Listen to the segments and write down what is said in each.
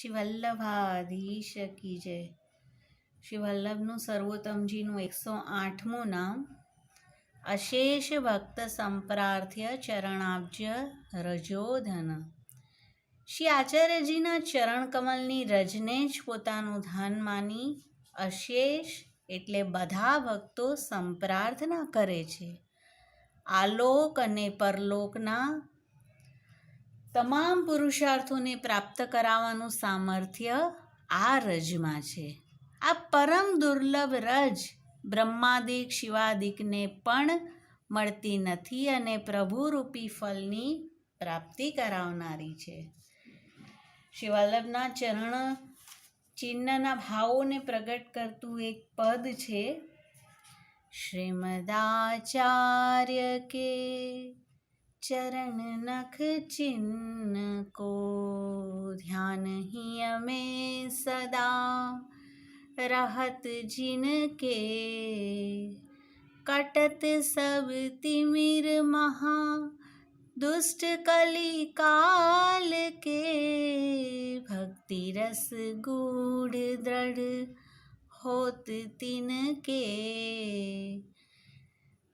શ્રી વલ્લભાધીશ કી જય. શ્રી સર્વોત્તમજીનું એકસો આઠમું નામ. અશેષ ભક્ત સંપ્રાર્થ્ય ચરણાબ્જ રજોધન. શ્રી આચાર્યજીના ચરણ કમલની રજને જ પોતાનું ધન માની અશેષ એટલે બધા ભક્તો સંપ્રાર્થના કરે છે. આલોક અને પરલોકના તમામ પુરુષાર્થોને પ્રાપ્ત કરાવવાનું સામર્થ્ય આ રજમાં છે. આ પરમ દુર્લભ રજ બ્રહ્માદિક શિવાદિકને પણ મળતી નથી અને પ્રભુરૂપી ફલની પ્રાપ્તિ કરાવનારી છે. શિવાલભના ચરણ ચિહ્નના ભાવોને પ્રગટ કરતું એક પદ છે શ્રીમદાચાર્ય કે के चरण नख चिन्ह को ध्यान ही हमें सदा रहत जिनके कटत सब तिमिर महा दुष्ट कली काल के भक्ति रस गूढ़ दृढ़ होत तिनके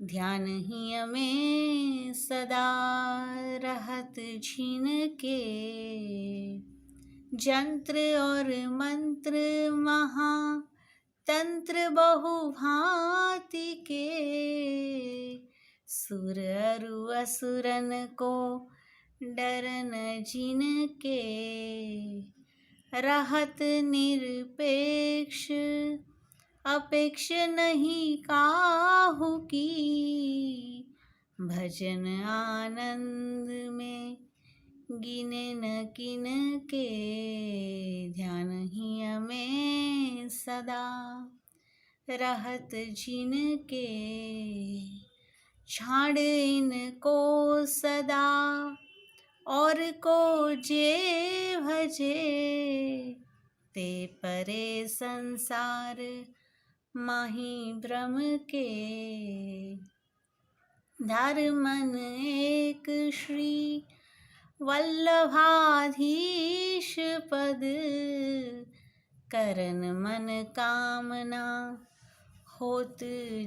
ध्यान ही हमें सदा रहत छीन के जंत्र और मंत्र महा तंत्र बहु भांति के सुर अरु असुरन को डरन जिनके रहत निरपेक्ष अपेक्ष नहीं काहू की भजन आनंद में गिने न किन के ध्यान ही हमें सदा रहत जिन के छाड़ इनको सदा और को जे भजे ते परे संसार माही भ्रम के धार मन एक श्री वल्लभाधीश पद करन मन कामना होत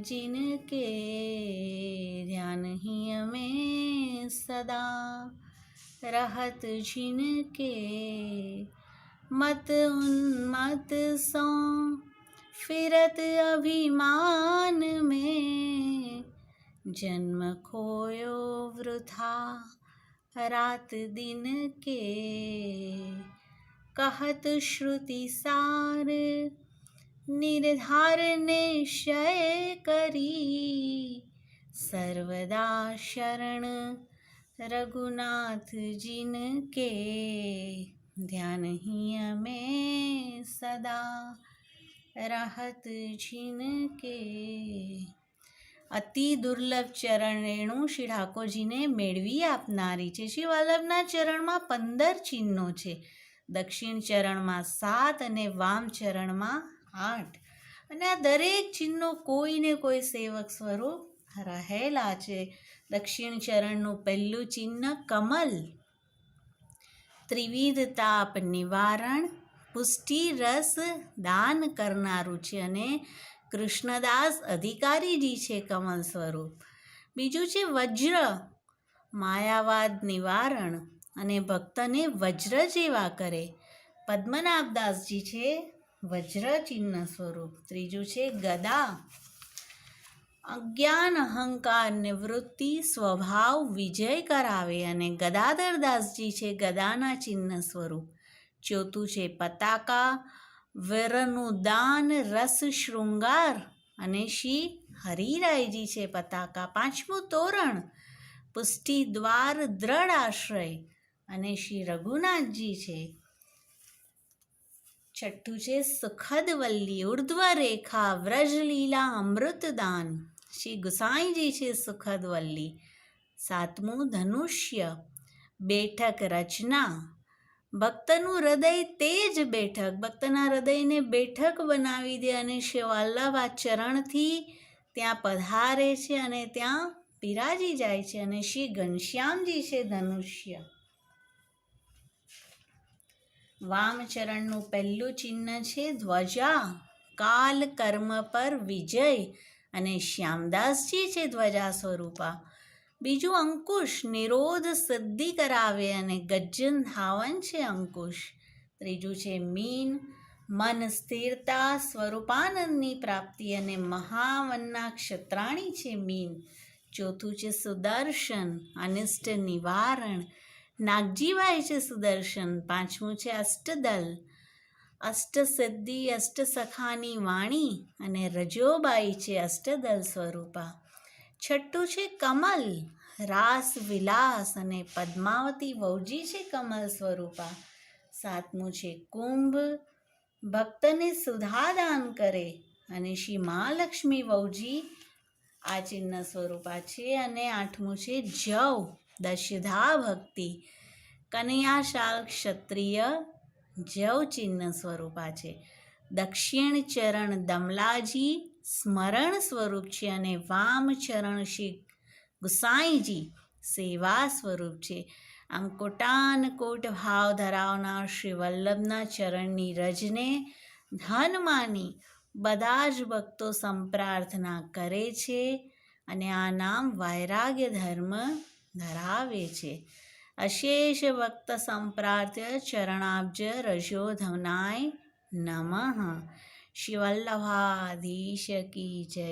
जिनके ध्यान ही हमें सदा रहत जिनके मत उन्मत सो फिरत अभिमान में जन्म खोयो वृथा रात दिन के कहत श्रुति सार निर्धार निश्चय करी सर्वदा शरण रघुनाथ जिन के ध्यान ही हमें सदा રાહત જીનકે અતિ દુર્લભ ચરણ રેણુ શ્રી ઠાકોરજીને મેળવી આપનારી છે. શ્રી વલ્લભના ચરણમાં પંદર ચિહ્નો છે. દક્ષિણ ચરણમાં સાત અને વામ ચરણમાં આઠ. અને આ દરેક ચિહ્નો કોઈને કોઈ સેવક સ્વરૂપ રહેલા છે. દક્ષિણ ચરણનું પહેલું ચિહ્ન કમલ. ત્રિવિધ તાપ નિવારણ પુષ્ટિ રસ દાન કરનારું છે અને કૃષ્ણદાસ અધિકારીજી છે કમલ સ્વરૂપ. બીજું છે વજ્ર, માયાવાદ નિવારણ અને ભક્તને વજ્ર જેવા કરે. પદ્મનાભદાસજી છે વજ્ર ચિહ્ન સ્વરૂપ. ત્રીજું છે ગદા, અજ્ઞાન અહંકાર નિવૃત્તિ સ્વભાવ વિજય કરાવે અને ગદાધરદાસજી છે ગદાના ચિહ્ન સ્વરૂપ. ચોથું છે પતાકા વરનું દાન રસ શૃંગાર અને શ્રી હરિરાયજી છે પતાકા પાંચમું તોરણ પુષ્ટિ દ્વાર દ્રઢ આશ્રય અને શ્રી રઘુનાથજી છે છઠ્ઠું છે સુખદ વલ્લી ઉર્ધ્વ રેખા વ્રજલીલા અમૃતદાન શ્રી ગુસાઈજી છે સુખદ વલ્લી સાતમું ધનુષ્ય બેઠક રચના ભક્તનું હૃદય તે જ બેઠક, ભક્તના હૃદયને બેઠક બનાવી દે અને શ્રી ચરણથી ત્યાં પધારે છે અને ત્યાં બિરાજી જાય છે અને શ્રી ઘનશ્યામજી છે ધનુષ્ય. વામચરણનું પહેલું ચિહ્ન છે ધ્વજા કાલ કર્મ પર વિજય અને શ્યામદાસજી છે ધ્વજા સ્વરૂપા. બીજું અંકુશ નિરોધ સિદ્ધિ કરાવે અને ગજ્જન ધાવન છે અંકુશ. ત્રીજું છે મીન. મન સ્થિરતા, સ્વરૂપાનંદની પ્રાપ્તિ અને મહાવનના ક્ષત્રાણી છે મીન. ચોથું છે સુદર્શન, અનિષ્ટ નિવારણ. નાગજીભાઈ છે સુદર્શન. પાંચમું છે અષ્ટદલ. અષ્ટસિદ્ધિ, અષ્ટસખાની વાણી અને રજોબાઈ છે અષ્ટદલ સ્વરૂપા. છઠ્ઠું છે કમલ. રાસ, વિલાસ અને પદ્માવતી વૌજી છે કમલ સ્વરૂપા. સાતમું છે કુંભ. ભક્તને સુધાદાન કરે અને શ્રી મહાલક્ષ્મી વૌજી આ ચિહ્ન સ્વરૂપા છે અને આઠમું છે જવ, દશધા ભક્તિ. કનૈયાશાલ ક્ષત્રિય, જવ ચિહ્ન સ્વરૂપા છે. દક્ષિણ ચરણ દમલાજી સ્મરણ સ્વરૂપ છે અને વામ ચરણ શ્રી ગુસાઈજી સેવા સ્વરૂપ છે. આમ કોટાન કોટ ભાવ ધરાવનાર શ્રી વલ્લભના ચરણની રજને ધન માની બધા જ ભક્તો સંપ્રાર્થના કરે છે અને આ નામ વૈરાગ્ય ધર્મ ધરાવે છે. અશેષ ભક્ત સંપ્રાર્થ્ય ચરણાબ્જ રજોધનાય નમઃ. શિવલ્લભાધીશ કી જય.